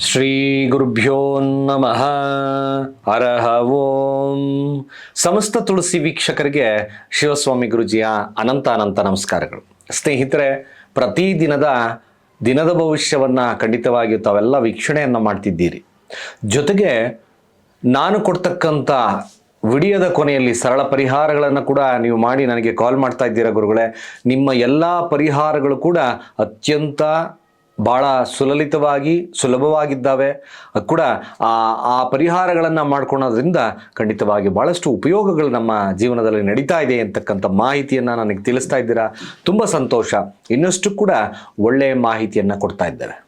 ಶ್ರೀ ಗುರುಭ್ಯೋ ನಮಃ ಅರಹ ಓಂ. ಸಮಸ್ತ ತುಳಸಿ ವೀಕ್ಷಕರಿಗೆ ಶಿವಸ್ವಾಮಿ ಗುರುಜಿಯ ಅನಂತ ಅನಂತ ನಮಸ್ಕಾರಗಳು. ಸ್ನೇಹಿತರೆ ಪ್ರತಿದಿನದ ದಿನದ ಭವಿಷ್ಯವನ್ನು ಖಂಡಿತವಾಗಿಯೂ ತಾವೆಲ್ಲ ವೀಕ್ಷಣೆಯನ್ನು ಮಾಡ್ತಿದ್ದೀರಿ. ಜೊತೆಗೆ ನಾನು ಕೊಡ್ತಕ್ಕಂಥ ವಿಡಿಯೋದ ಕೊನೆಯಲ್ಲಿ ಸರಳ ಪರಿಹಾರಗಳನ್ನು ಕೂಡ ನೀವು ಮಾಡಿ ನನಗೆ ಕಾಲ್ ಮಾಡ್ತಾ ಇದ್ದೀರಾ ಗುರುಗಳೇ. ನಿಮ್ಮ ಎಲ್ಲ ಪರಿಹಾರಗಳು ಕೂಡ ಅತ್ಯಂತ ಭಾಳ ಸುಲಲಿತವಾಗಿ, ಸುಲಭವಾಗಿದ್ದಾವೆ. ಕೂಡ ಆ ಆ ಪರಿಹಾರಗಳನ್ನು ಮಾಡ್ಕೊಳೋದ್ರಿಂದ ಖಂಡಿತವಾಗಿ ಭಾಳಷ್ಟು ಉಪಯೋಗಗಳು ನಮ್ಮ ಜೀವನದಲ್ಲಿ ನಡೀತಾ ಇದೆ ಅಂತಕ್ಕಂಥ ಮಾಹಿತಿಯನ್ನು ನನಗೆ ತಿಳಿಸ್ತಾ ಇದ್ದೀರಾ. ತುಂಬ ಸಂತೋಷ. ಇನ್ನಷ್ಟು ಕೂಡ ಒಳ್ಳೆಯ ಮಾಹಿತಿಯನ್ನು ಕೊಡ್ತಾ ಇದ್ದಾರೆ.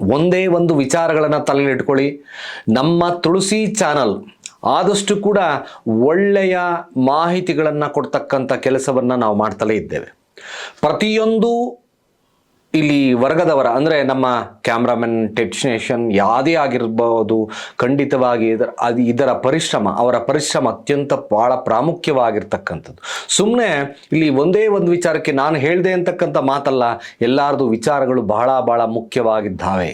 ಒಂದೇ ಒಂದು ವಿಚಾರಗಳನ್ನು ತಲೆಯಲ್ಲಿಟ್ಕೊಳ್ಳಿ ನಮ್ಮ ತುಳಸಿ ಚಾನಲ್ ಆದಷ್ಟು ಕೂಡ ಒಳ್ಳೆಯ ಮಾಹಿತಿಗಳನ್ನು ಕೊಡ್ತಕ್ಕಂಥ ಕೆಲಸವನ್ನು ನಾವು ಮಾಡ್ತಲೇ ಇದ್ದೇವೆ. ಪ್ರತಿಯೊಂದು ಇಲ್ಲಿ ವರ್ಗದವರ, ಅಂದರೆ ನಮ್ಮ ಕ್ಯಾಮ್ರಾಮನ್ ಟೆಕ್ನಿಷಿಯನ್ ಯಾವುದೇ ಆಗಿರ್ಬೋದು, ಖಂಡಿತವಾಗಿ ಇದರ, ಅದು ಇದರ ಪರಿಶ್ರಮ, ಅವರ ಪರಿಶ್ರಮ ಅತ್ಯಂತ ಭಾಳ ಪ್ರಾಮುಖ್ಯವಾಗಿರ್ತಕ್ಕಂಥದ್ದು. ಸುಮ್ಮನೆ ಇಲ್ಲಿ ಒಂದೇ ಒಂದು ವಿಚಾರಕ್ಕೆ ನಾನು ಹೇಳಿದೆ ಅಂತಕ್ಕಂಥ ಮಾತಲ್ಲ, ಎಲ್ಲರದು ವಿಚಾರಗಳು ಬಹಳ ಬಹಳ ಮುಖ್ಯವಾಗಿದ್ದಾವೆ.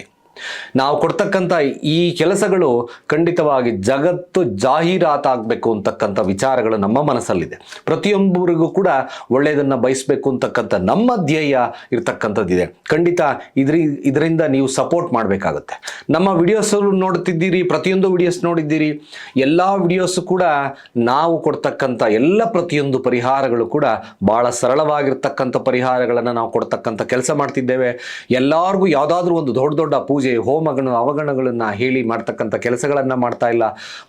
ನಾವು ಕೊಡ್ತಕ್ಕಂಥ ಈ ಕೆಲಸಗಳು ಖಂಡಿತವಾಗಿ ಜಗತ್ತು ಜಾಹೀರಾತಾಗಬೇಕು ಅಂತಕ್ಕಂಥ ವಿಚಾರಗಳು ನಮ್ಮ ಮನಸ್ಸಲ್ಲಿದೆ. ಪ್ರತಿಯೊಬ್ಬರಿಗೂ ಕೂಡ ಒಳ್ಳೆಯದನ್ನು ಬಯಸಬೇಕು ಅಂತಕ್ಕಂಥ ನಮ್ಮ ಧ್ಯೇಯ ಇರ್ತಕ್ಕಂಥದ್ದಿದೆ. ಖಂಡಿತ ಇದ್ರ, ಇದರಿಂದ ನೀವು ಸಪೋರ್ಟ್ ಮಾಡಬೇಕಾಗುತ್ತೆ. ನಮ್ಮ ವಿಡಿಯೋಸ್ ನೋಡ್ತಿದ್ದೀರಿ, ಪ್ರತಿಯೊಂದು ವಿಡಿಯೋಸ್ ನೋಡಿದ್ದೀರಿ. ಎಲ್ಲ ವಿಡಿಯೋಸ್ ಕೂಡ ನಾವು ಕೊಡ್ತಕ್ಕಂಥ ಎಲ್ಲ ಪ್ರತಿಯೊಂದು ಪರಿಹಾರಗಳು ಕೂಡ ಭಾಳ ಸರಳವಾಗಿರ್ತಕ್ಕಂಥ ಪರಿಹಾರಗಳನ್ನು ನಾವು ಕೊಡ್ತಕ್ಕಂಥ ಕೆಲಸ ಮಾಡ್ತಿದ್ದೇವೆ. ಎಲ್ಲರಿಗೂ ಯಾವುದಾದ್ರೂ ಒಂದು ದೊಡ್ಡ ದೊಡ್ಡ ಪೂಜೆ ಹೋಮಗಳು ಅವಗಣಗಳನ್ನು ಹೇಳಿ ಮಾಡ್ತಕ್ಕಂಥ ಕೆಲಸಗಳನ್ನು ಮಾಡ್ತಾ ಇಲ್ಲ.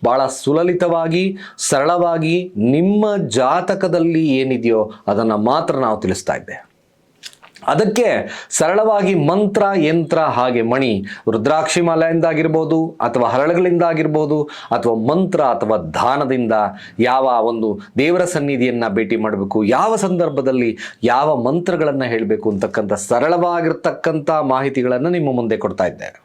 ಭಾಳ ಸುಲಲಿತವಾಗಿ, ಸರಳವಾಗಿ ನಿಮ್ಮ ಜಾತಕದಲ್ಲಿ ಏನಿದೆಯೋ ಅದನ್ನು ಮಾತ್ರ ನಾವು ತಿಳಿಸ್ತಾ ಇದ್ದೇವೆ. ಅದಕ್ಕೆ ಸರಳವಾಗಿ ಮಂತ್ರ, ಯಂತ್ರ ಹಾಗೆ ಮಣಿ ರುದ್ರಾಕ್ಷಿ ಮಾಲೆಯಿಂದಾಗಿರ್ಬೋದು ಅಥವಾ ಹರಳುಗಳಿಂದಾಗಿರ್ಬೋದು ಅಥವಾ ಮಂತ್ರ ಅಥವಾ ದಾನದಿಂದ ಯಾವ ಒಂದು ದೇವರ ಸನ್ನಿಧಿಯನ್ನು ಭೇಟಿ ಮಾಡಬೇಕು, ಯಾವ ಸಂದರ್ಭದಲ್ಲಿ ಯಾವ ಮಂತ್ರಗಳನ್ನು ಹೇಳಬೇಕು ಅಂತಕ್ಕಂಥ ಸರಳವಾಗಿರ್ತಕ್ಕಂಥ ಮಾಹಿತಿಗಳನ್ನು ನಿಮ್ಮ ಮುಂದೆ ಕೊಡ್ತಾ ಇದ್ದೇವೆ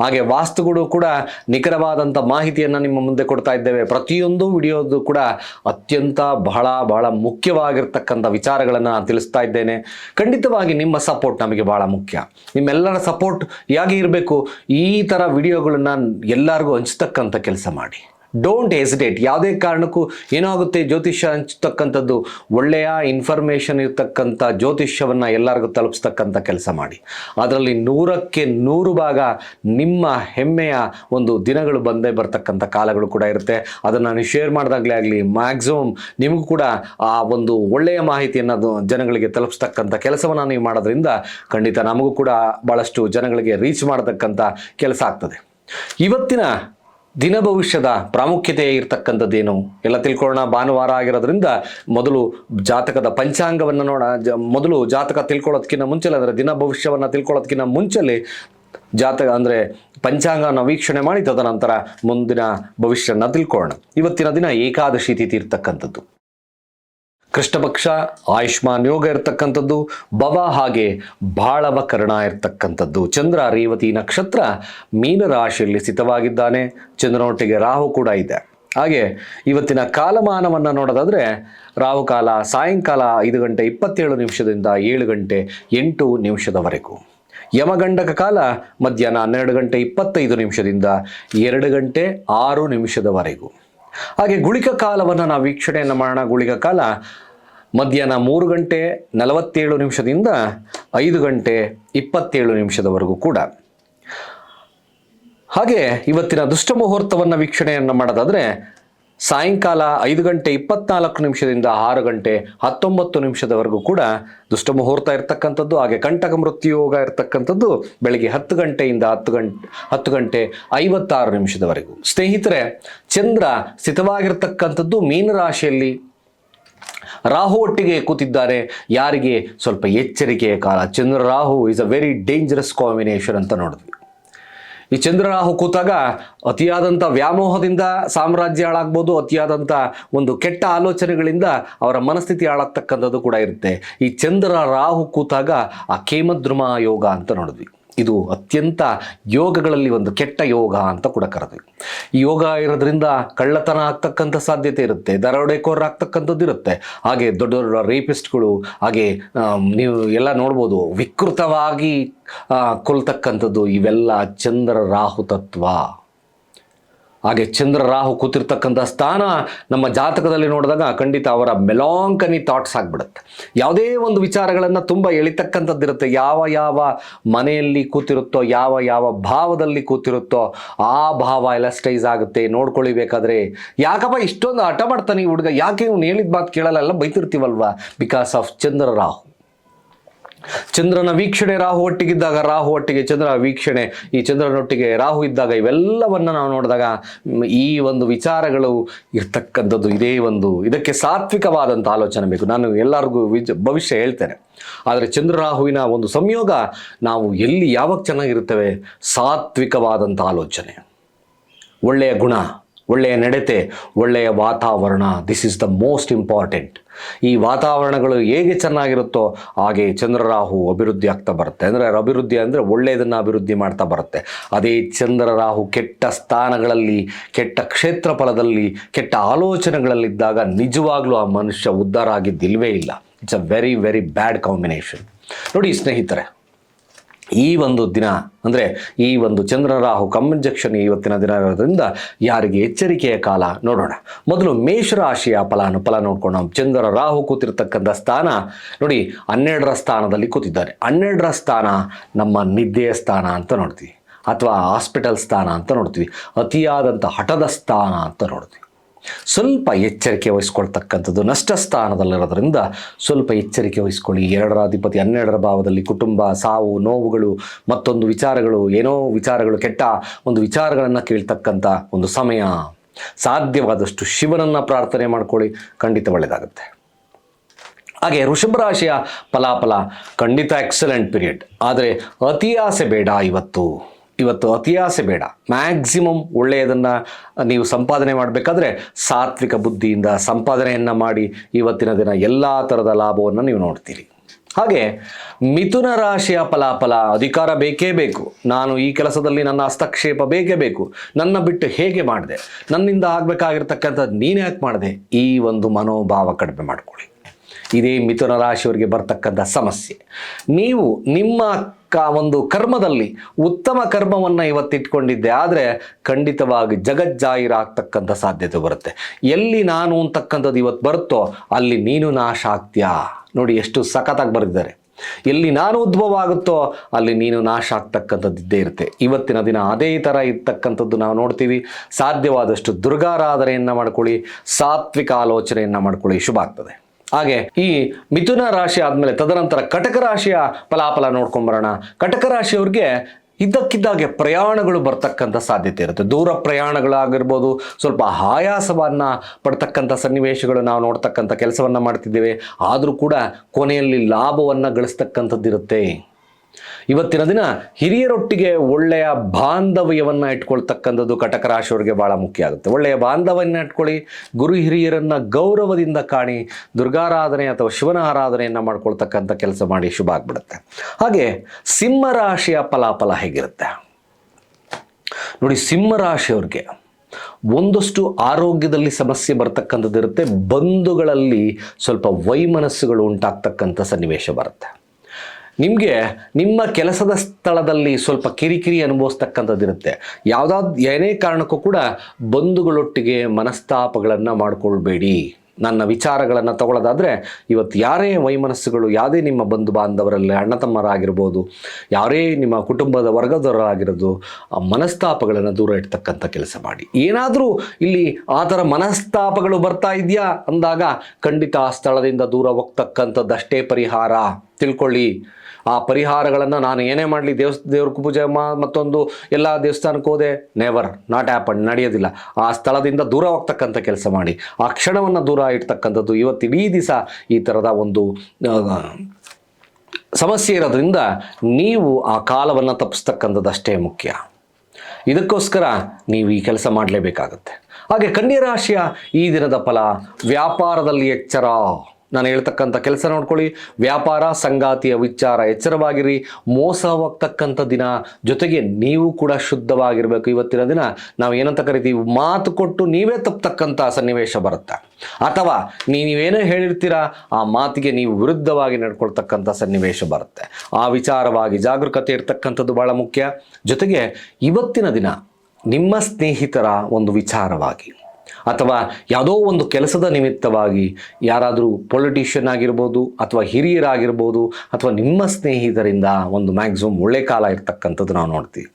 ಹಾಗೆ ವಾಸ್ತುಗಳು ಕೂಡ ನಿಖರವಾದಂಥ ಮಾಹಿತಿಯನ್ನು ನಿಮ್ಮ ಮುಂದೆ ಕೊಡ್ತಾ ಇದ್ದೇವೆ. ಪ್ರತಿಯೊಂದು ವಿಡಿಯೋದು ಕೂಡ ಅತ್ಯಂತ ಬಹಳ ಬಹಳ ಮುಖ್ಯವಾಗಿರ್ತಕ್ಕಂಥ ವಿಚಾರಗಳನ್ನು ನಾನು ತಿಳಿಸ್ತಾ ಇದ್ದೇನೆ. ಖಂಡಿತವಾಗಿ ನಿಮ್ಮ ಸಪೋರ್ಟ್ ನಮಗೆ ಬಹಳ ಮುಖ್ಯ. ನಿಮ್ಮೆಲ್ಲರ ಸಪೋರ್ಟ್ ಹೇಗೆ ಇರಬೇಕು? ಈ ಥರ ವಿಡಿಯೋಗಳನ್ನು ಎಲ್ಲರಿಗೂ ಹಂಚ್ತಕ್ಕಂಥ ಕೆಲಸ ಮಾಡಿ. ಡೋಂಟ್ ಹೆಸಿಟೇಟ್ ಯಾವುದೇ ಕಾರಣಕ್ಕೂ ಏನಾಗುತ್ತೆ ಜ್ಯೋತಿಷ್ಯ ಹಂಚ್ತಕ್ಕಂಥದ್ದು? ಒಳ್ಳೆಯ ಇನ್ಫಾರ್ಮೇಷನ್ ಇರ್ತಕ್ಕಂಥ ಜ್ಯೋತಿಷ್ಯವನ್ನು ಎಲ್ಲರಿಗೂ ತಲುಪಿಸ್ತಕ್ಕಂಥ ಕೆಲಸ ಮಾಡಿ. ಅದರಲ್ಲಿ ನೂರಕ್ಕೆ ನೂರು ಭಾಗ ನಿಮ್ಮ ಹೆಮ್ಮೆಯ ಒಂದು ದಿನಗಳು ಬಂದೇ ಬರ್ತಕ್ಕಂಥ ಕಾಲಗಳು ಕೂಡ ಇರುತ್ತೆ. ಅದನ್ನು ನೀವು ಶೇರ್ ಮಾಡಿದಾಗಲೇ ಆಗಲಿ ಮ್ಯಾಕ್ಸಿಮಮ್ ನಿಮಗೂ ಕೂಡ ಆ ಒಂದು ಒಳ್ಳೆಯ ಮಾಹಿತಿಯನ್ನು ಜನಗಳಿಗೆ ತಲುಪಿಸ್ತಕ್ಕಂಥ ಕೆಲಸವನ್ನು ನೀವು ಮಾಡೋದ್ರಿಂದ ಖಂಡಿತ ನಮಗೂ ಕೂಡ ಭಾಳಷ್ಟು ಜನಗಳಿಗೆ ರೀಚ್ ಮಾಡತಕ್ಕಂಥ ಕೆಲಸ ಆಗ್ತದೆ. ಇವತ್ತಿನ ದಿನ ಭವಿಷ್ಯದ ಪ್ರಾಮುಖ್ಯತೆ ಇರತಕ್ಕಂಥದ್ದೇನು? ಎಲ್ಲ ತಿಳ್ಕೊಳ್ಳೋಣ. ಭಾನುವಾರ ಆಗಿರೋದ್ರಿಂದ ಮೊದಲು ಜಾತಕದ ಪಂಚಾಂಗವನ್ನು ನೋಡ ಮೊದಲು ಜಾತಕ ತಿಳ್ಕೊಳ್ಳೋದಕ್ಕಿಂತ ಮುಂಚೆಲೆ, ಅಂದರೆ ದಿನ ಭವಿಷ್ಯವನ್ನು ತಿಳ್ಕೊಳ್ಳೋದಕ್ಕಿಂತ ಮುಂಚೆಲೆ ಜಾತಕ, ಅಂದರೆ ಪಂಚಾಂಗನ ವೀಕ್ಷಣೆ ಮಾಡಿ, ತದನಂತರ ಮುಂದಿನ ಭವಿಷ್ಯನ ತಿಳ್ಕೊಳ್ಳೋಣ. ಇವತ್ತಿನ ದಿನ ಏಕಾದಶಿ ತಿಥಿ ಇರ್ತಕ್ಕಂಥದ್ದು. ಕೃಷ್ಣಪಕ್ಷ ಆಯುಷ್ಮಾನ್ ಯೋಗ ಇರ್ತಕ್ಕಂಥದ್ದು, ಭವ ಹಾಗೆ ಬಾಳವ ಕರ್ಣ ಇರತಕ್ಕಂಥದ್ದು. ಚಂದ್ರ ರೇವತಿ ನಕ್ಷತ್ರ ಮೀನರಾಶಿಯಲ್ಲಿ ಸ್ಥಿತವಾಗಿದ್ದಾನೆ. ಚಂದ್ರನೊಟ್ಟಿಗೆ ರಾಹು ಕೂಡ ಇದೆ. ಹಾಗೆ ಇವತ್ತಿನ ಕಾಲಮಾನವನ್ನು ನೋಡೋದಾದರೆ, ರಾಹುಕಾಲ ಸಾಯಂಕಾಲ ಐದು ಗಂಟೆ ಇಪ್ಪತ್ತೇಳು ನಿಮಿಷದಿಂದ ಏಳು ಗಂಟೆ ಎಂಟು ನಿಮಿಷದವರೆಗೂ. ಯಮಗಂಡಕ ಕಾಲ ಮಧ್ಯಾಹ್ನ ಹನ್ನೆರಡು ಗಂಟೆ ಇಪ್ಪತ್ತೈದು ನಿಮಿಷದಿಂದ ಎರಡು ಗಂಟೆ ಆರು ನಿಮಿಷದವರೆಗೂ. ಹಾಗೆ ಗುಳಿಕ ಕಾಲವನ್ನು ನಾವು ವೀಕ್ಷಣೆಯನ್ನು ಮಾಡೋಣ. ಗುಳಿಕ ಕಾಲ ಮಧ್ಯಾಹ್ನ ಮೂರು ಗಂಟೆ ನಲವತ್ತೇಳು ನಿಮಿಷದಿಂದ ಐದು ಗಂಟೆ ಇಪ್ಪತ್ತೇಳು ನಿಮಿಷದವರೆಗೂ ಕೂಡ. ಹಾಗೆ ಇವತ್ತಿನ ದುಷ್ಟ ಮುಹೂರ್ತವನ್ನು ವೀಕ್ಷಣೆಯನ್ನು ಮಾಡೋದಾದರೆ ಸಾಯಂಕಾಲ ಐದು ಗಂಟೆ ಇಪ್ಪತ್ನಾಲ್ಕು ನಿಮಿಷದಿಂದ ಆರು ಗಂಟೆ ಹತ್ತೊಂಬತ್ತು ನಿಮಿಷದವರೆಗೂ ಕೂಡ ದುಷ್ಟ ಮುಹೂರ್ತ ಇರತಕ್ಕಂಥದ್ದು, ಹಾಗೆ ಕಂಟಕ ಮೃತ್ಯುಯೋಗ ಇರತಕ್ಕಂಥದ್ದು ಬೆಳಗ್ಗೆ ಹತ್ತು ಗಂಟೆಯಿಂದ ಹತ್ತು ಗಂಟೆ ಹತ್ತು ಗಂಟೆ ಐವತ್ತಾರು ನಿಮಿಷದವರೆಗೂ. ಸ್ನೇಹಿತರೆ, ಚಂದ್ರ ಸ್ಥಿತವಾಗಿರ್ತಕ್ಕಂಥದ್ದು ಮೀನರಾಶಿಯಲ್ಲಿ ರಾಹು ಒಟ್ಟಿಗೆ ಕೂತಿದ್ದಾರೆ. ಯಾರಿಗೆ? ಸ್ವಲ್ಪ ಎಚ್ಚರಿಕೆಯ ಕಾಲ. Chandra Rahu is a very dangerous combination ಅಂತ ನೋಡಿದ್ವಿ. ಈ ಚಂದ್ರರಾಹು ಕೂತಾಗ ಅತಿಯಾದಂಥ ವ್ಯಾಮೋಹದಿಂದ ಸಾಮ್ರಾಜ್ಯ ಹಾಳಾಗ್ಬೋದು ಅತಿಯಾದಂಥ ಒಂದು ಕೆಟ್ಟ ಆಲೋಚನೆಗಳಿಂದ ಅವರ ಮನಸ್ಥಿತಿ ಹಾಳಾಗ್ತಕ್ಕಂಥದ್ದು ಕೂಡ ಇರುತ್ತೆ. ಈ ಚಂದ್ರ ರಾಹು ಕೂತಾಗ ಆ ಕೇಮದ್ರುಮ ಯೋಗ ಅಂತ ನೋಡಿದ್ವಿ. ಇದು ಅತ್ಯಂತ ಯೋಗಗಳಲ್ಲಿ ಒಂದು ಕೆಟ್ಟ ಯೋಗ ಅಂತ ಕೂಡ ಕರೆದ್ವಿ ಈ ಯೋಗ ಇರೋದ್ರಿಂದ ಕಳ್ಳತನ ಆಗ್ತಕ್ಕಂಥ ಸಾಧ್ಯತೆ ಇರುತ್ತೆ ದರೋಡೆಕೋರ್ ಆಗ್ತಕ್ಕಂಥದ್ದು ಇರುತ್ತೆ. ಹಾಗೆ ದೊಡ್ಡ ದೊಡ್ಡ ರೇಪಿಸ್ಟ್ಗಳು, ಹಾಗೆ ನೀವು ಎಲ್ಲ ನೋಡ್ಬೋದು, ವಿಕೃತವಾಗಿ ಕೊಲ್ತಕ್ಕಂಥದ್ದು ಇವೆಲ್ಲ ಚಂದ್ರ ರಾಹು ತತ್ವ ಹಾಗೆ ಚಂದ್ರ ರಾಹು ಕೂತಿರ್ತಕ್ಕಂಥ ಸ್ಥಾನ ನಮ್ಮ ಜಾತಕದಲ್ಲಿ ನೋಡಿದಾಗ ಖಂಡಿತ ಅವರ ಮೆಲಾಂಕನಿ ಥಾಟ್ಸ್ ಆಗಿಬಿಡುತ್ತೆ. ಯಾವುದೇ ಒಂದು ವಿಚಾರಗಳನ್ನು ತುಂಬ ಎಳಿತಕ್ಕಂಥದ್ದಿರುತ್ತೆ. ಯಾವ ಯಾವ ಮನೆಯಲ್ಲಿ ಕೂತಿರುತ್ತೋ, ಯಾವ ಯಾವ ಭಾವದಲ್ಲಿ ಕೂತಿರುತ್ತೋ, ಆ ಭಾವ ಎಲಸ್ಟೈಸ್ ಆಗುತ್ತೆ. ನೋಡ್ಕೊಳ್ಳಿ ಬೇಕಾದ್ರೆ, ಯಾಕಪ್ಪ ಇಷ್ಟೊಂದು ಹಠ ಮಾಡ್ತಾನೆ ಈ ಹುಡುಗ? ಯಾಕೆ ಇವ್ನು ಹೇಳಿದ ಮಾತು ಕೇಳಲ್ಲ? ಬೈತಿರ್ತೀವಲ್ವಾ? Because of Chandra Rahu. ಚಂದ್ರನ ವೀಕ್ಷಣೆ ರಾಹು ಒಟ್ಟಿಗಿದ್ದಾಗ, ರಾಹು ಒಟ್ಟಿಗೆ ಚಂದ್ರ ವೀಕ್ಷಣೆ, ಈ ಚಂದ್ರನೊಟ್ಟಿಗೆ ರಾಹು ಇದ್ದಾಗ ಇವೆಲ್ಲವನ್ನ ನಾವು ನೋಡಿದಾಗ ಈ ಒಂದು ವಿಚಾರಗಳು ಇರ್ತಕ್ಕಂಥದ್ದು ಇದೇ ಒಂದು, ಇದಕ್ಕೆ ಸಾತ್ವಿಕವಾದಂಥ ಆಲೋಚನೆ ಬೇಕು. ನಾನು ಎಲ್ಲರಿಗೂ ಭವಿಷ್ಯ ಹೇಳ್ತೇನೆ. ಆದರೆ ಚಂದ್ರ ರಾಹುವಿನ ಒಂದು ಸಂಯೋಗ, ನಾವು ಎಲ್ಲಿ ಯಾವಾಗ ಚೆನ್ನಾಗಿರ್ತೇವೆ ಸಾತ್ವಿಕವಾದಂಥ ಆಲೋಚನೆ. ಒಳ್ಳೆಯ ಗುಣ, ಒಳ್ಳೆಯ ನಡತೆ, ಒಳ್ಳೆಯ ವಾತಾವರಣ this is the most important ಈ ವಾತಾವರಣಗಳು ಹೇಗೆ ಚೆನ್ನಾಗಿರುತ್ತೋ ಹಾಗೆ ಚಂದ್ರರಾಹು ಅಭಿವೃದ್ಧಿ ಆಗ್ತಾ ಬರುತ್ತೆ. ಅಂದರೆ ಅಭಿವೃದ್ಧಿ ಅಂದರೆ ಒಳ್ಳೆಯದನ್ನು ಅಭಿವೃದ್ಧಿ ಮಾಡ್ತಾ ಬರುತ್ತೆ. ಅದೇ ಚಂದ್ರರಾಹು ಕೆಟ್ಟ ಸ್ಥಾನಗಳಲ್ಲಿ, ಕೆಟ್ಟ ಕ್ಷೇತ್ರ ಫಲದಲ್ಲಿ ಕೆಟ್ಟ ಆಲೋಚನೆಗಳಲ್ಲಿದ್ದಾಗ ನಿಜವಾಗ್ಲೂ ಆ ಮನುಷ್ಯ ಉದ್ಧಾರ ಆಗಿದ್ದಿಲ್ವೇ ಇಲ್ಲ. It's a very very bad combination ನೋಡಿ ಸ್ನೇಹಿತರೆ ಈ ಒಂದು ದಿನ, ಅಂದರೆ ಈ ಒಂದು ಚಂದ್ರರಾಹು ಕಂಜಕ್ಷನ್ ಇವತ್ತಿನ ದಿನ ಇರೋದ್ರಿಂದ ಯಾರಿಗೆ ಎಚ್ಚರಿಕೆಯ ಕಾಲ ನೋಡೋಣ. ಮೊದಲು ಮೇಷರಾಶಿಯ ಫಲಾನು, ಫಲ ನೋಡ್ಕೊಂಡು ಚಂದ್ರ ರಾಹು ಕೂತಿರ್ತಕ್ಕಂಥ ಸ್ಥಾನ ನೋಡಿ, ಹನ್ನೆರಡರ ಸ್ಥಾನದಲ್ಲಿ ಕೂತಿದ್ದಾರೆ. ಹನ್ನೆರಡರ ಸ್ಥಾನ ನಮ್ಮ ನಿದ್ದೆಯ ಸ್ಥಾನ ಅಂತ ನೋಡ್ತೀವಿ, ಅಥವಾ ಹಾಸ್ಪಿಟಲ್ ಸ್ಥಾನ ಅಂತ ನೋಡ್ತೀವಿ, ಅತಿಯಾದಂಥ ಹಠದ ಸ್ಥಾನ ಅಂತ ನೋಡ್ತೀವಿ. ಸ್ವಲ್ಪ ಎಚ್ಚರಿಕೆ ವಹಿಸ್ಕೊಳ್ತಕ್ಕಂಥದ್ದು ನಷ್ಟ ಸ್ಥಾನದಲ್ಲಿರೋದ್ರಿಂದ ಸ್ವಲ್ಪ ಎಚ್ಚರಿಕೆ ವಹಿಸ್ಕೊಳ್ಳಿ. ಎರಡರ ಅಧಿಪತಿ ಹನ್ನೆರಡರ ಭಾವದಲ್ಲಿ ಕುಟುಂಬ, ಸಾವು, ನೋವುಗಳು, ಮತ್ತೊಂದು ವಿಚಾರಗಳು, ಏನೋ ವಿಚಾರಗಳು, ಕೆಟ್ಟ ಒಂದು ವಿಚಾರಗಳನ್ನು ಕೇಳ್ತಕ್ಕಂಥ ಒಂದು ಸಮಯ. ಸಾಧ್ಯವಾದಷ್ಟು ಶಿವನನ್ನು ಪ್ರಾರ್ಥನೆ ಮಾಡ್ಕೊಳ್ಳಿ. ಖಂಡಿತ ಒಳ್ಳೆಯದಾಗುತ್ತೆ ಹಾಗೆ ವೃಷಭ ರಾಶಿಯ ಫಲಾಫಲ ಖಂಡಿತ ಎಕ್ಸಲೆಂಟ್ ಪೀರಿಯಡ್ ಆದರೆ ಅತಿಯಾಸೆ ಬೇಡ ಇವತ್ತು. ಇವತ್ತು ಅತಿಯಾಸೆ ಬೇಡ. ಮ್ಯಾಕ್ಸಿಮಮ್ ಒಳ್ಳೆಯದನ್ನು ನೀವು ಸಂಪಾದನೆ ಮಾಡಬೇಕಾದ್ರೆ ಸಾತ್ವಿಕ ಬುದ್ಧಿಯಿಂದ ಸಂಪಾದನೆಯನ್ನು ಮಾಡಿ ಇವತ್ತಿನ ದಿನ ಎಲ್ಲ ಥರದ ಲಾಭವನ್ನು ನೀವು ನೋಡ್ತೀರಿ. ಹಾಗೆ ಮಿಥುನ ರಾಶಿಯ ಫಲಾಫಲ ಅಧಿಕಾರ ಬೇಕೇ ಬೇಕು. ನಾನು ಈ ಕೆಲಸದಲ್ಲಿ ನನ್ನ ಹಸ್ತಕ್ಷೇಪ ಬೇಕೇ ಬೇಕು. ನನ್ನ ಬಿಟ್ಟು ಹೇಗೆ ಮಾಡಿದೆ? ನನ್ನಿಂದ ಆಗಬೇಕಾಗಿರ್ತಕ್ಕಂಥದ್ದು ನೀನು ಯಾಕೆ ಮಾಡಿದೆ? ಈ ಒಂದು ಮನೋಭಾವ ಕಡಿಮೆ ಮಾಡ್ಕೊಳ್ಳಿ. ಇದೇ ಮಿಥುನ ರಾಶಿಯವರಿಗೆ ಬರ್ತಕ್ಕಂಥ ಸಮಸ್ಯೆ. ನೀವು ನಿಮ್ಮ ಕ ಒಂದು ಕರ್ಮದಲ್ಲಿ ಉತ್ತಮ ಕರ್ಮವನ್ನು ಇವತ್ತಿಟ್ಕೊಂಡಿದ್ದೆ, ಆದರೆ ಖಂಡಿತವಾಗಿ ಜಗಜ್ಜಾಹಿರಾಗ್ತಕ್ಕಂಥ ಸಾಧ್ಯತೆ ಬರುತ್ತೆ. ಎಲ್ಲಿ ನಾನು ಅಂತಕ್ಕಂಥದ್ದು ಇವತ್ತು ಬರುತ್ತೋ ಅಲ್ಲಿ ನೀನು ನಾಶ ಆಗ್ತೀಯಾ? ನೋಡಿ, ಎಷ್ಟು ಸಖತ್ತಾಗಿ ಬರೆದಿದ್ದಾರೆ. ಎಲ್ಲಿ ನಾನು ಉದ್ಭವ ಆಗುತ್ತೋ ಅಲ್ಲಿ ನೀನು ನಾಶ ಆಗ್ತಕ್ಕಂಥದ್ದು ಇದ್ದೇ ಇರುತ್ತೆ. ಇವತ್ತಿನ ದಿನ ಅದೇ ಥರ ಇರ್ತಕ್ಕಂಥದ್ದು ನಾವು ನೋಡ್ತೀವಿ. ಸಾಧ್ಯವಾದಷ್ಟು ದುರ್ಗಾರಾಧನೆಯನ್ನು ಮಾಡ್ಕೊಳ್ಳಿ, ಸಾತ್ವಿಕ ಆಲೋಚನೆಯನ್ನು ಮಾಡ್ಕೊಳ್ಳಿ, ಶುಭ ಆಗ್ತದೆ. ಹಾಗೆ ಈ ಮಿಥುನ ರಾಶಿ ಆದಮೇಲೆ ತದನಂತರ ಕಟಕ ರಾಶಿಯ ಫಲಾಫಲ ನೋಡ್ಕೊಂಬರೋಣ ಕಟಕ ರಾಶಿಯವ್ರಿಗೆ ಇದ್ದಕ್ಕಿದ್ದಾಗೆ ಪ್ರಯಾಣಗಳು ಬರ್ತಕ್ಕಂಥ ಸಾಧ್ಯತೆ ಇರುತ್ತೆ. ದೂರ ಪ್ರಯಾಣಗಳಾಗಿರ್ಬೋದು, ಸ್ವಲ್ಪ ಆಯಾಸವನ್ನು ಪಡ್ತಕ್ಕಂಥ ಸನ್ನಿವೇಶಗಳು ನಾವು ನೋಡ್ತಕ್ಕಂಥ ಕೆಲಸವನ್ನು ಮಾಡ್ತಿದ್ದೇವೆ. ಆದರೂ ಕೂಡ ಕೊನೆಯಲ್ಲಿ ಲಾಭವನ್ನು ಗಳಿಸ್ತಕ್ಕಂಥದ್ದಿರುತ್ತೆ. ಇವತ್ತಿನ ದಿನ ಹಿರಿಯರೊಟ್ಟಿಗೆ ಒಳ್ಳೆಯ ಬಾಂಧವ್ಯವನ್ನು ಇಟ್ಕೊಳ್ತಕ್ಕಂಥದ್ದು ಕಟಕ ರಾಶಿಯವರಿಗೆ ಭಾಳ ಮುಖ್ಯ ಆಗುತ್ತೆ. ಒಳ್ಳೆಯ ಬಾಂಧವ್ಯವನ್ನು ಇಟ್ಕೊಳ್ಳಿ, ಗುರು ಹಿರಿಯರನ್ನು ಗೌರವದಿಂದ ಕಾಣಿ, ದುರ್ಗಾರಾಧನೆ ಅಥವಾ ಶಿವನ ಆರಾಧನೆಯನ್ನು ಮಾಡ್ಕೊಳ್ತಕ್ಕಂಥ ಕೆಲಸ ಮಾಡಿ ಶುಭ ಆಗ್ಬಿಡುತ್ತೆ. ಹಾಗೆ ಸಿಂಹ ರಾಶಿಯ ಫಲಾಫಲ ಹೇಗಿರುತ್ತೆ? ನೋಡಿ, ಸಿಂಹ ರಾಶಿಯವ್ರಿಗೆ ಒಂದಷ್ಟು ಆರೋಗ್ಯದಲ್ಲಿ ಸಮಸ್ಯೆ ಬರ್ತಕ್ಕಂಥದ್ದು ಇರುತ್ತೆ ಬಂಧುಗಳಲ್ಲಿ ಸ್ವಲ್ಪ ವೈಮನಸ್ಸುಗಳು ಉಂಟಾಗ್ತಕ್ಕಂಥ ಸನ್ನಿವೇಶ ಬರುತ್ತೆ. ನಿಮಗೆ ನಿಮ್ಮ ಕೆಲಸದ ಸ್ಥಳದಲ್ಲಿ ಸ್ವಲ್ಪ ಕಿರಿಕಿರಿ ಅನುಭವಿಸ್ತಕ್ಕಂಥದ್ದಿರುತ್ತೆ ಯಾವುದಾದ್ ಏನೇ ಕಾರಣಕ್ಕೂ ಕೂಡ ಬಂಧುಗಳೊಟ್ಟಿಗೆ ಮನಸ್ತಾಪಗಳನ್ನು ಮಾಡಿಕೊಳ್ಬೇಡಿ. ನನ್ನ ವಿಚಾರಗಳನ್ನು ತಗೊಳ್ಳೋದಾದರೆ ಇವತ್ತು ಯಾರೇ ವೈಮನಸ್ಸುಗಳು ಯಾವುದೇ ನಿಮ್ಮ ಬಂಧು ಬಾಂಧವರಲ್ಲಿ ಅಣ್ಣ ತಮ್ಮರಾಗಿರ್ಬೋದು, ಯಾರೇ ನಿಮ್ಮ ಕುಟುಂಬದ ವರ್ಗದವರಾಗಿರೋದು, ಆ ಮನಸ್ತಾಪಗಳನ್ನು ದೂರ ಇಡ್ತಕ್ಕಂಥ ಕೆಲಸ ಮಾಡಿ. ಏನಾದರೂ ಇಲ್ಲಿ ಆ ಥರ ಮನಸ್ತಾಪಗಳು ಬರ್ತಾ ಇದೆಯಾ ಅಂದಾಗ ಖಂಡಿತ ಆ ಸ್ಥಳದಿಂದ ದೂರ ಹೋಗ್ತಕ್ಕಂಥದ್ದಷ್ಟೇ ಪರಿಹಾರ. ತಿಳ್ಕೊಳ್ಳಿ. ಆ ಪರಿಹಾರಗಳನ್ನು ನಾನು ಏನೇ ಮಾಡಲಿ ದೇವಸ್, ದೇವ್ರ ಪೂಜೆ ಮಾ, ಮತ್ತೊಂದು ಎಲ್ಲ ದೇವಸ್ಥಾನಕ್ಕೆ ಹೋದೆ ನೆವರ್ ನಾಟ್ ಆ್ಯಪನ್ ನಡೆಯೋದಿಲ್ಲ. ಆ ಸ್ಥಳದಿಂದ ದೂರ ಹೋಗ್ತಕ್ಕಂಥ ಕೆಲಸ ಮಾಡಿ, ಆ ಕ್ಷಣವನ್ನು ದೂರ ಇಡ್ತಕ್ಕಂಥದ್ದು ಇವತ್ತು ಇಡೀ ದಿವಸ ಈ ಥರದ ಒಂದು ಸಮಸ್ಯೆ ಇರೋದ್ರಿಂದ ನೀವು ಆ ಕಾಲವನ್ನು ತಪ್ಪಿಸ್ತಕ್ಕಂಥದ್ದು ಅಷ್ಟೇ ಮುಖ್ಯ. ಇದಕ್ಕೋಸ್ಕರ ನೀವು ಈ ಕೆಲಸ ಮಾಡಲೇಬೇಕಾಗುತ್ತೆ. ಹಾಗೆ ಕನ್ಯರಾಶಿಯ ಈ ದಿನದ ಫಲ ವ್ಯಾಪಾರದಲ್ಲಿ ಎಚ್ಚರ. ನಾನು ಹೇಳ್ತಕ್ಕಂಥ ಕೆಲಸ ನೋಡ್ಕೊಳ್ಳಿ. ವ್ಯಾಪಾರ ಸಂಗಾತಿಯ ವಿಚಾರ ಎಚ್ಚರವಾಗಿರಿ. ಮೋಸ ಹೋಗ್ತಕ್ಕಂಥ ದಿನ ಜೊತೆಗೆ ನೀವು ಕೂಡ ಶುದ್ಧವಾಗಿರಬೇಕು. ಇವತ್ತಿನ ದಿನ ನಾವು ಏನಂತ ಕರಿತೀವಿ? ಮಾತು ಕೊಟ್ಟು ನೀವೇ ತಪ್ಪತಕ್ಕಂಥ ಸನ್ನಿವೇಶ ಬರುತ್ತೆ. ಅಥವಾ ನೀವೇನೇ ಹೇಳಿರ್ತೀರಾ? ಆ ಮಾತಿಗೆ ನೀವು ವಿರುದ್ಧವಾಗಿ ನಡ್ಕೊಳ್ತಕ್ಕಂಥ ಸನ್ನಿವೇಶ ಬರುತ್ತೆ. ಆ ವಿಚಾರವಾಗಿ ಜಾಗರೂಕತೆ ಇರ್ತಕ್ಕಂಥದ್ದು ಬಹಳ ಮುಖ್ಯ. ಜೊತೆಗೆ ಇವತ್ತಿನ ದಿನ ನಿಮ್ಮ ಸ್ನೇಹಿತರ ಒಂದು ವಿಚಾರವಾಗಿ. ಅಥವಾ ಯಾವುದೋ ಒಂದು ಕೆಲಸದ ನಿಮಿತ್ತವಾಗಿ ಯಾರಾದರೂ ಪೊಲಿಟಿಷಿಯನ್ ಆಗಿರ್ಬೋದು ಅಥವಾ ಹಿರಿಯರಾಗಿರ್ಬೋದು ಅಥವಾ ನಿಮ್ಮ ಸ್ನೇಹಿತರಿಂದ ಒಂದು ಮ್ಯಾಕ್ಸಿಮಮ್ ಒಳ್ಳೆ ಕಾಲ ಇರ್ತಕ್ಕಂಥದ್ದು ನಾವು ನೋಡ್ತೀವಿ.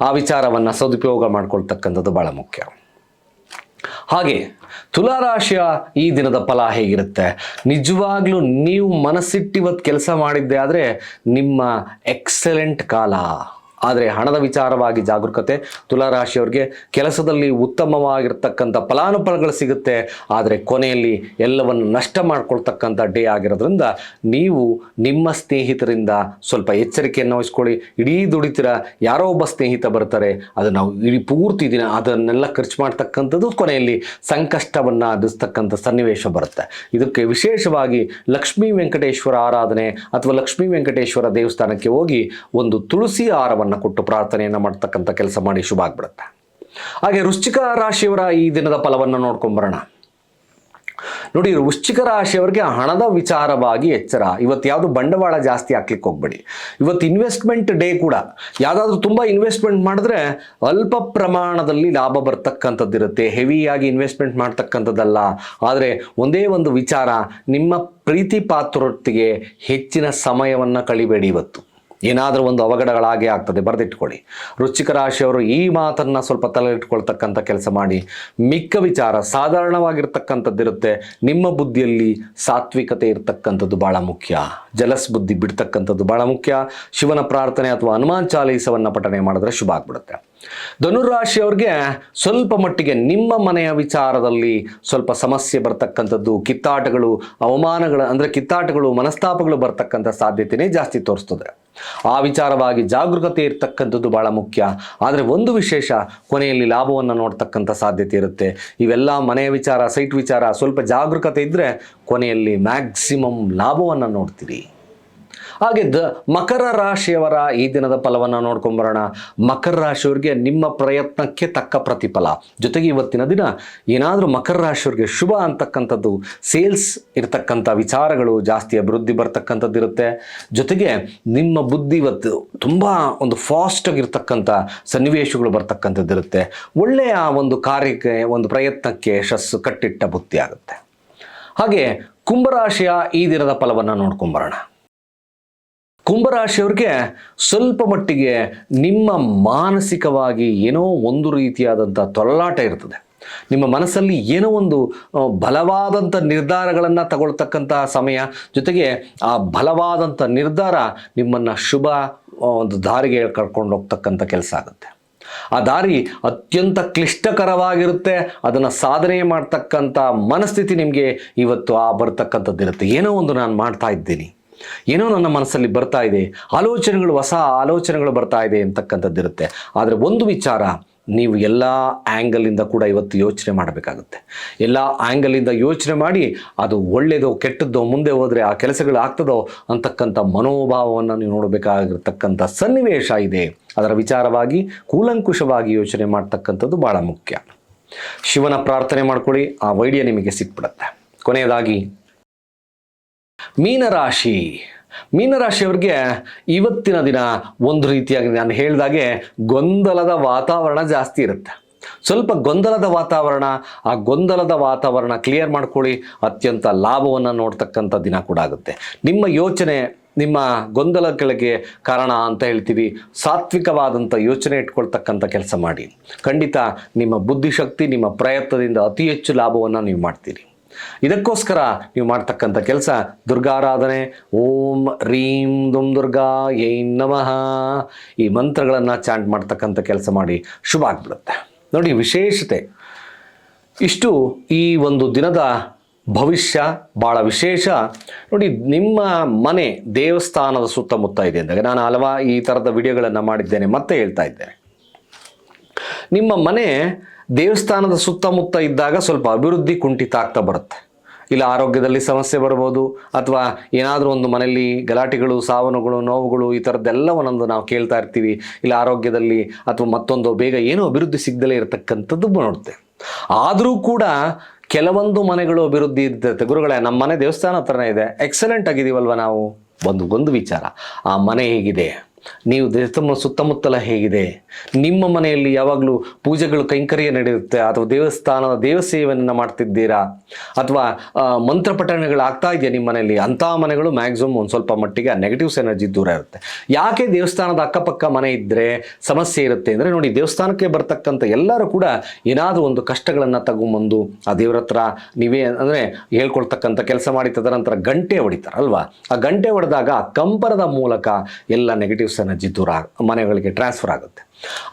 ಆ ವಿಚಾರವನ್ನು ಸದುಪಯೋಗ ಮಾಡ್ಕೊಳ್ತಕ್ಕಂಥದ್ದು ಭಾಳ ಮುಖ್ಯ. ಹಾಗೆ ತುಲಾರಾಶಿಯ ಈ ದಿನದ ಫಲ ಹೇಗಿರುತ್ತೆ? ನಿಜವಾಗ್ಲೂ ನೀವು ಮನಸ್ಸಿಟ್ಟಿವತ್ತು ಕೆಲಸ ಮಾಡಿದ್ದೆ ಆದರೆ ನಿಮ್ಮ ಎಕ್ಸಲೆಂಟ್ ಕಾಲ. ಆದರೆ ಹಣದ ವಿಚಾರವಾಗಿ ಜಾಗರೂಕತೆ ತುಲಾರಾಶಿಯವರಿಗೆ ಕೆಲಸದಲ್ಲಿ ಉತ್ತಮವಾಗಿರ್ತಕ್ಕಂಥ ಫಲಾನುಫಲಗಳು ಸಿಗುತ್ತೆ. ಆದರೆ ಕೊನೆಯಲ್ಲಿ ಎಲ್ಲವನ್ನು ನಷ್ಟ ಮಾಡ್ಕೊಳ್ತಕ್ಕಂಥ ಡೇ ಆಗಿರೋದ್ರಿಂದ ನೀವು ನಿಮ್ಮ ಸ್ನೇಹಿತರಿಂದ ಸ್ವಲ್ಪ ಎಚ್ಚರಿಕೆಯನ್ನು ವಹಿಸ್ಕೊಳ್ಳಿ. ಇಡೀ ದುಡಿತೀರ ಯಾರೋ ಒಬ್ಬ ಸ್ನೇಹಿತ ಬರ್ತಾರೆ. ಅದು ನಾವು ಇಡೀ ಪೂರ್ತಿ ದಿನ ಅದನ್ನೆಲ್ಲ ಖರ್ಚು ಮಾಡ್ತಕ್ಕಂಥದ್ದು ಕೊನೆಯಲ್ಲಿ ಸಂಕಷ್ಟವನ್ನು ಅದಿಸ್ತಕ್ಕಂಥ ಸನ್ನಿವೇಶ ಬರುತ್ತೆ. ಇದಕ್ಕೆ ವಿಶೇಷವಾಗಿ ಲಕ್ಷ್ಮೀ ವೆಂಕಟೇಶ್ವರ ಆರಾಧನೆ ಅಥವಾ ಲಕ್ಷ್ಮೀ ವೆಂಕಟೇಶ್ವರ ದೇವಸ್ಥಾನಕ್ಕೆ ಹೋಗಿ ಒಂದು ತುಳಸಿ ಹಾರವನ್ನು ಕೊಟ್ಟು ಪ್ರಾರ್ಥನೆಯನ್ನು ಮಾಡ್ತಕ್ಕಂಥ ಕೆಲಸ ಮಾಡಿ ಶುಭ ಆಗ್ಬಿಡುತ್ತೆ. ಹಾಗೆ ವೃಶ್ಚಿಕ ರಾಶಿಯವರ ಈ ದಿನದ ಫಲವನ್ನು ನೋಡ್ಕೊಂಬರೋಣ. ನೋಡಿ, ವೃಶ್ಚಿಕ ರಾಶಿಯವರಿಗೆ ಹಣದ ವಿಚಾರವಾಗಿ ಎಚ್ಚರ. ಇವತ್ತು ಯಾವುದು ಬಂಡವಾಳ ಜಾಸ್ತಿ ಹಾಕ್ಲಿಕ್ಕೆ ಹೋಗ್ಬೇಡಿ. ಇವತ್ತು ಇನ್ವೆಸ್ಟ್ಮೆಂಟ್ ಡೇ ಕೂಡ. ಯಾವುದಾದ್ರೂ ತುಂಬ ಇನ್ವೆಸ್ಟ್ಮೆಂಟ್ ಮಾಡಿದ್ರೆ ಅಲ್ಪ ಪ್ರಮಾಣದಲ್ಲಿ ಲಾಭ ಬರ್ತಕ್ಕಂಥದ್ದಿರುತ್ತೆ. ಹೆವಿಯಾಗಿ ಇನ್ವೆಸ್ಟ್ಮೆಂಟ್ ಮಾಡ್ತಕ್ಕಂಥದ್ದಲ್ಲ. ಆದರೆ ಒಂದೇ ಒಂದು ವಿಚಾರ, ನಿಮ್ಮ ಪ್ರೀತಿ ಪಾತ್ರೊಟ್ಟಿಗೆ ಹೆಚ್ಚಿನ ಸಮಯವನ್ನು ಕಳಿಬೇಡಿ ಇವತ್ತು. ಏನಾದರೂ ಒಂದು ಅವಘಡಗಳಾಗೇ ಆಗ್ತದೆ, ಬರೆದಿಟ್ಕೊಳ್ಳಿ. ರುಚಿಕ ರಾಶಿಯವರು ಈ ಮಾತನ್ನು ಸ್ವಲ್ಪ ತಲೆ ಇಟ್ಕೊಳ್ತಕ್ಕಂಥ ಕೆಲಸ ಮಾಡಿ. ಮಿಕ್ಕ ವಿಚಾರ ಸಾಧಾರಣವಾಗಿರ್ತಕ್ಕಂಥದ್ದಿರುತ್ತೆ ನಿಮ್ಮ ಬುದ್ಧಿಯಲ್ಲಿ ಸಾತ್ವಿಕತೆ ಇರತಕ್ಕಂಥದ್ದು ಭಾಳ ಮುಖ್ಯ. ಜಲಸ್ ಬುದ್ಧಿ ಬಿಡ್ತಕ್ಕಂಥದ್ದು ಭಾಳ ಮುಖ್ಯ. ಶಿವನ ಪ್ರಾರ್ಥನೆ ಅಥವಾ ಹನುಮಾನ್ ಚಾಲೀಸವನ್ನು ಪಠನೆ ಮಾಡಿದ್ರೆ ಶುಭ ಆಗ್ಬಿಡುತ್ತೆ. ಧನುರಾಶಿಯವ್ರಿಗೆ ಸ್ವಲ್ಪ ಮಟ್ಟಿಗೆ ನಿಮ್ಮ ಮನೆಯ ವಿಚಾರದಲ್ಲಿ ಸ್ವಲ್ಪ ಸಮಸ್ಯೆ ಬರ್ತಕ್ಕಂಥದ್ದು, ಕಿತ್ತಾಟಗಳು, ಅವಮಾನಗಳ ಅಂದರೆ ಕಿತ್ತಾಟಗಳು, ಮನಸ್ತಾಪಗಳು ಬರ್ತಕ್ಕಂಥ ಸಾಧ್ಯತೆನೇ ಜಾಸ್ತಿ ತೋರಿಸ್ತದೆ. ಆ ವಿಚಾರವಾಗಿ ಜಾಗೃತತೆ ಇರ್ತಕ್ಕಂಥದ್ದು ಬಹಳ ಮುಖ್ಯ. ಆದರೆ ಒಂದು ವಿಶೇಷ, ಕೊನೆಯಲ್ಲಿ ಲಾಭವನ್ನು ನೋಡ್ತಕ್ಕಂಥ ಸಾಧ್ಯತೆ ಇರುತ್ತೆ. ಇವೆಲ್ಲ ಮನೆಯ ವಿಚಾರ, ಸೈಟ್ ವಿಚಾರ, ಸ್ವಲ್ಪ ಜಾಗರೂಕತೆ ಇದ್ದರೆ ಕೊನೆಯಲ್ಲಿ ಮ್ಯಾಕ್ಸಿಮಮ್ ಲಾಭವನ್ನು ನೋಡ್ತೀರಿ. ಹಾಗೆ ಮಕರ ರಾಶಿಯವರ ಈ ದಿನದ ಫಲವನ್ನು ನೋಡ್ಕೊಂಬರೋಣ. ಮಕರ ರಾಶಿಯವರಿಗೆ ನಿಮ್ಮ ಪ್ರಯತ್ನಕ್ಕೆ ತಕ್ಕ ಪ್ರತಿಫಲ. ಜೊತೆಗೆ ಇವತ್ತಿನ ದಿನ ಏನಾದರೂ ಮಕರ ರಾಶಿಯವರಿಗೆ ಶುಭ ಅಂತಕ್ಕಂಥದ್ದು, ಸೇಲ್ಸ್ ಇರತಕ್ಕಂಥ ವಿಚಾರಗಳು ಜಾಸ್ತಿ ಅಭಿವೃದ್ಧಿ ಬರ್ತಕ್ಕಂಥದ್ದು ಇರುತ್ತೆ. ಜೊತೆಗೆ ನಿಮ್ಮ ಬುದ್ಧಿ ಇವತ್ತು ತುಂಬ ಒಂದು ಫಾಸ್ಟಾಗಿರ್ತಕ್ಕಂಥ ಸನ್ನಿವೇಶಗಳು ಬರ್ತಕ್ಕಂಥದ್ದು ಇರುತ್ತೆ. ಒಳ್ಳೆಯ ಒಂದು ಕಾರ್ಯಕ್ಕೆ, ಒಂದು ಪ್ರಯತ್ನಕ್ಕೆ ಯಶಸ್ಸು ಕಟ್ಟಿಟ್ಟ ಬುದ್ಧಿ ಆಗುತ್ತೆ. ಹಾಗೆ ಕುಂಭರಾಶಿಯ ಈ ದಿನದ ಫಲವನ್ನು ನೋಡ್ಕೊಂಬರೋಣ. ಕುಂಭರಾಶಿಯವ್ರಿಗೆ ಸ್ವಲ್ಪ ಮಟ್ಟಿಗೆ ನಿಮ್ಮ ಮಾನಸಿಕವಾಗಿ ಏನೋ ಒಂದು ರೀತಿಯಾದಂಥ ತೊಳಲಾಟ ಇರ್ತದೆ. ನಿಮ್ಮ ಮನಸ್ಸಲ್ಲಿ ಏನೋ ಒಂದು ಬಲವಾದಂಥ ನಿರ್ಧಾರಗಳನ್ನು ತಗೊಳ್ತಕ್ಕಂಥ ಸಮಯ, ಜೊತೆಗೆ ಆ ಬಲವಾದಂಥ ನಿರ್ಧಾರ ನಿಮ್ಮನ್ನು ಶುಭ ಒಂದು ದಾರಿಗೆ ಕರ್ಕೊಂಡು ಹೋಗ್ತಕ್ಕಂಥ ಕೆಲಸ ಆಗುತ್ತೆ. ಆ ದಾರಿ ಅತ್ಯಂತ ಕ್ಲಿಷ್ಟಕರವಾಗಿರುತ್ತೆ, ಅದನ್ನು ಸಾಧನೆ ಮಾಡ್ತಕ್ಕಂಥ ಮನಸ್ಥಿತಿ ನಿಮಗೆ ಇವತ್ತು ಆ ಬರ್ತಕ್ಕಂಥದ್ದಿರುತ್ತೆ. ಏನೋ ಒಂದು ನಾನು ಮಾಡ್ತಾ ಇದ್ದೀನಿ. ಏನೋ ನನ್ನ ಮನಸ್ಸಲ್ಲಿ ಬರ್ತಾ ಇದೆ, ಆಲೋಚನೆಗಳು, ಹೊಸ ಆಲೋಚನೆಗಳು ಬರ್ತಾ ಇದೆ ಅಂತಕ್ಕಂಥದ್ದಿರುತ್ತೆ ಆದರೆ ಒಂದು ವಿಚಾರ, ನೀವು ಎಲ್ಲ ಆ್ಯಂಗಲಿಂದ ಕೂಡ ಇವತ್ತು ಯೋಚನೆ ಮಾಡಬೇಕಾಗುತ್ತೆ. ಎಲ್ಲ ಆ್ಯಂಗಲಿಂದ ಯೋಚನೆ ಮಾಡಿ, ಅದು ಒಳ್ಳೆಯದೋ ಕೆಟ್ಟದ್ದೋ, ಮುಂದೆ ಹೋದರೆ ಆ ಕೆಲಸಗಳು ಆಗ್ತದೋ ಅಂತಕ್ಕಂಥ ಮನೋಭಾವವನ್ನು ನೀವು ನೋಡಬೇಕಾಗಿರ್ತಕ್ಕಂಥ ಸನ್ನಿವೇಶ ಇದೆ. ಅದರ ವಿಚಾರವಾಗಿ, ಕೂಲಂಕುಷವಾಗಿ ಯೋಚನೆ ಮಾಡ್ತಕ್ಕಂಥದ್ದು ಭಾಳ ಮುಖ್ಯ. ಶಿವನ ಪ್ರಾರ್ಥನೆ ಮಾಡ್ಕೊಳ್ಳಿ, ಆ ವೈಡಿಯ ನಿಮಗೆ ಸಿಕ್ಬಿಡುತ್ತೆ. ಕೊನೆಯದಾಗಿ ಮೀನರಾಶಿ. ಮೀನರಾಶಿಯವ್ರಿಗೆ ಇವತ್ತಿನ ದಿನ ಒಂದು ರೀತಿಯಾಗಿ ನಾನು ಹೇಳಿದಾಗೆ ಗೊಂದಲದ ವಾತಾವರಣ ಜಾಸ್ತಿ ಇರುತ್ತೆ. ಸ್ವಲ್ಪ ಗೊಂದಲದ ವಾತಾವರಣ, ಆ ಗೊಂದಲದ ವಾತಾವರಣ ಕ್ಲಿಯರ್ ಮಾಡ್ಕೊಳ್ಳಿ, ಅತ್ಯಂತ ಲಾಭವನ್ನು ನೋಡ್ತಕ್ಕಂಥ ದಿನ ಕೂಡ ಆಗುತ್ತೆ. ನಿಮ್ಮ ಯೋಚನೆ, ನಿಮ್ಮ ಗೊಂದಲಗಳಿಗೆ ಕಾರಣ ಅಂತ ಹೇಳ್ತೀವಿ. ಸಾತ್ವಿಕವಾದಂಥ ಯೋಚನೆ ಇಟ್ಕೊಳ್ತಕ್ಕಂಥ ಕೆಲಸ ಮಾಡಿ. ಖಂಡಿತ ನಿಮ್ಮ ಬುದ್ಧಿಶಕ್ತಿ, ನಿಮ್ಮ ಪ್ರಯತ್ನದಿಂದ ಅತಿ ಹೆಚ್ಚು ಲಾಭವನ್ನು ನೀವು ಮಾಡ್ತೀರಿ. ಇದಕ್ಕೋಸ್ಕರ ನೀವು ಮಾಡ್ತಕ್ಕಂಥ ಕೆಲಸ, ದುರ್ಗಾರಾಧನೆ, ಓಂ ರೀಂ ದುಂ ದುರ್ಗಾ ಏ ನಮಃ. ಈ ಮಂತ್ರಗಳನ್ನು ಚಾಂಟ್ ಮಾಡ್ತಕ್ಕಂಥ ಕೆಲಸ ಮಾಡಿ ಶುಭ ಆಗ್ಬಿಡುತ್ತೆ. ನೋಡಿ, ವಿಶೇಷತೆ. ಇಷ್ಟು ಈ ಒಂದು ದಿನದ ಭವಿಷ್ಯ ಭಾಳ ವಿಶೇಷ. ನೋಡಿ, ನಿಮ್ಮ ಮನೆ ದೇವಸ್ಥಾನದ ಸುತ್ತಮುತ್ತ ಇದೆ ಅಂದಾಗ ನಾನು ಹಲವಾ ಈ ಥರದ ವಿಡಿಯೋಗಳನ್ನು ಮಾಡಿದ್ದೇನೆ, ಮತ್ತೆ ಹೇಳ್ತಾ ಇದ್ದೇನೆ. ನಿಮ್ಮ ಮನೆ ದೇವಸ್ಥಾನದ ಸುತ್ತಮುತ್ತ ಇದ್ದಾಗ ಸ್ವಲ್ಪ ಅಭಿವೃದ್ಧಿ ಕುಂಠಿತ ಆಗ್ತಾ ಬರುತ್ತೆ. ಇಲ್ಲ ಆರೋಗ್ಯದಲ್ಲಿ ಸಮಸ್ಯೆ ಬರ್ಬೋದು, ಅಥವಾ ಏನಾದರೂ ಒಂದು ಮನೆಯಲ್ಲಿ ಗಲಾಟೆಗಳು, ಸಾವನುಗಳು, ನೋವುಗಳು, ಈ ಥರದ್ದೆಲ್ಲ ಒಂದೊಂದು ನಾವು ಕೇಳ್ತಾ ಇರ್ತೀವಿ. ಇಲ್ಲ ಆರೋಗ್ಯದಲ್ಲಿ ಅಥವಾ ಮತ್ತೊಂದು ಬೇಗ ಏನೂ ಅಭಿವೃದ್ಧಿ ಸಿಗದಲೇ ಇರತಕ್ಕಂಥದ್ದು ನೋಡುತ್ತೆ. ಆದರೂ ಕೂಡ ಕೆಲವೊಂದು ಮನೆಗಳು ಅಭಿವೃದ್ಧಿ ಇರ್ತೈತೆ ಗುರುಗಳೇ, ನಮ್ಮ ಮನೆ ದೇವಸ್ಥಾನ ಹತ್ರನೇ ಇದೆ. ಎಕ್ಸಲೆಂಟ್ ಆಗಿದ್ದೀವಲ್ವ ನಾವು? ಒಂದು ಒಂದು ವಿಚಾರ. ಆ ಮನೆ ಹೇಗಿದೆ? ನೀವು ತಮ್ಮ ಸುತ್ತಮುತ್ತಲ ಹೇಗಿದೆ? ನಿಮ್ಮ ಮನೆಯಲ್ಲಿ ಯಾವಾಗಲೂ ಪೂಜೆಗಳು ಕೈಂಕರ್ಯ ನಡೆಯುತ್ತೆ, ಅಥವಾ ದೇವಸ್ಥಾನದ ದೇವಸೇವೆಯನ್ನು ಮಾಡ್ತಿದ್ದೀರಾ? ಅಥವಾ ಮಂತ್ರ ಪಠಣಗಳು ಆಗ್ತಾ ಇದೆಯಾ ನಿಮ್ಮ ಮನೆಯಲ್ಲಿ? ಅಂತಹ ಮನೆಗಳು ಮ್ಯಾಕ್ಸಿಮಮ್ ಒಂದು ಸ್ವಲ್ಪ ಮಟ್ಟಿಗೆ ನೆಗೆಟಿವ್ಸ್ ಎನರ್ಜಿ ದೂರ ಇರುತ್ತೆ. ಯಾಕೆ ದೇವಸ್ಥಾನದ ಅಕ್ಕಪಕ್ಕ ಮನೆ ಇದ್ದರೆ ಸಮಸ್ಯೆ ಇರುತ್ತೆ ಅಂದರೆ ನೋಡಿ, ದೇವಸ್ಥಾನಕ್ಕೆ ಬರ್ತಕ್ಕಂಥ ಎಲ್ಲರೂ ಕೂಡ ಏನಾದರೂ ಒಂದು ಕಷ್ಟಗಳನ್ನು ತಗೊಂಬಂದು, ಆ ದೇವ್ರ ಹತ್ರ ನೀವೇ ಅಂದರೆ ಹೇಳ್ಕೊಳ್ತಕ್ಕಂಥ ಕೆಲಸ ಮಾಡಿ ತದನಂತರ ಗಂಟೆ ಹೊಡಿತಾರಲ್ವಾ? ಆ ಗಂಟೆ ಹೊಡೆದಾಗ ಕಂಪನದ ಮೂಲಕ ಎಲ್ಲ ನೆಗೆಟಿವ್ಸ್ ಎನರ್ಜಿ ದೂರ ಮನೆಗಳಿಗೆ ಟ್ರಾನ್ಸ್ಫರ್ ಆಗುತ್ತೆ.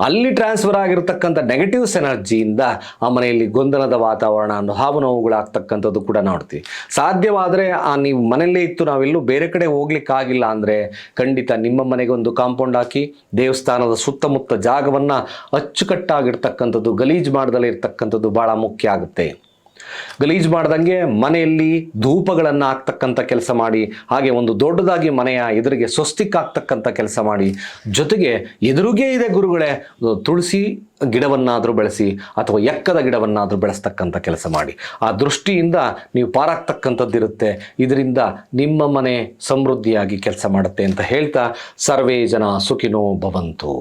ಅಲ್ಲಿ ಟ್ರಾನ್ಸ್ಫರ್ ಆಗಿರತಕ್ಕಂಥ ನೆಗೆಟಿವ್ಸ್ ಎನರ್ಜಿಯಿಂದ ಆ ಮನೆಯಲ್ಲಿ ಗೊಂದಲದ ವಾತಾವರಣ ಅನ್ನು ಹಾವು ನೋವುಗಳಾಗ್ತಕ್ಕಂಥದ್ದು ಕೂಡ ನೋಡ್ತೀವಿ. ಸಾಧ್ಯವಾದರೆ ಆ ನೀವು ಮನೆಯಲ್ಲೇ ಇತ್ತು, ನಾವೆಲ್ಲೂ ಬೇರೆ ಕಡೆ ಹೋಗ್ಲಿಕ್ಕಾಗಿಲ್ಲ ಅಂದರೆ ಖಂಡಿತ ನಿಮ್ಮ ಮನೆಗೆ ಒಂದು ಕಾಂಪೌಂಡ್ ಹಾಕಿ ದೇವಸ್ಥಾನದ ಸುತ್ತಮುತ್ತ ಜಾಗವನ್ನು ಅಚ್ಚುಕಟ್ಟಾಗಿರ್ತಕ್ಕಂಥದ್ದು, ಗಲೀಜು ಮಾಡ್ದಲೇ ಇರ್ತಕ್ಕಂಥದ್ದು ಭಾಳ ಮುಖ್ಯ ಆಗುತ್ತೆ. ಗಲೀಜು ಮಾಡ್ದಂಗೆ ಮನೆಯಲ್ಲಿ ಧೂಪಗಳನ್ನು ಹಾಕ್ತಕ್ಕಂಥ ಕೆಲಸ ಮಾಡಿ, ಹಾಗೆ ಒಂದು ದೊಡ್ಡದಾಗಿ ಮನೆಯ ಎದುರಿಗೆ ಸ್ವಸ್ತಿಕ್ ಆಗ್ತಕ್ಕಂಥ ಕೆಲಸ ಮಾಡಿ, ಜೊತೆಗೆ ಎದುರುಗೇ ಇದೆ ಗುರುಗಳೇ, ತುಳಸಿ ಗಿಡವನ್ನಾದರೂ ಬೆಳೆಸಿ ಅಥವಾ ಎಕ್ಕದ ಗಿಡವನ್ನಾದರೂ ಬೆಳೆಸ್ತಕ್ಕಂಥ ಕೆಲಸ ಮಾಡಿ. ಆ ದೃಷ್ಟಿಯಿಂದ ನೀವು ಪಾರಾಗ್ತಕ್ಕಂಥದ್ದಿರುತ್ತೆ, ಇದರಿಂದ ನಿಮ್ಮ ಮನೆ ಸಮೃದ್ಧಿಯಾಗಿ ಕೆಲಸ ಮಾಡುತ್ತೆ ಅಂತ ಹೇಳ್ತಾ, ಸರ್ವೇ ಜನ ಸುಖಿನೋ ಭವಂತು.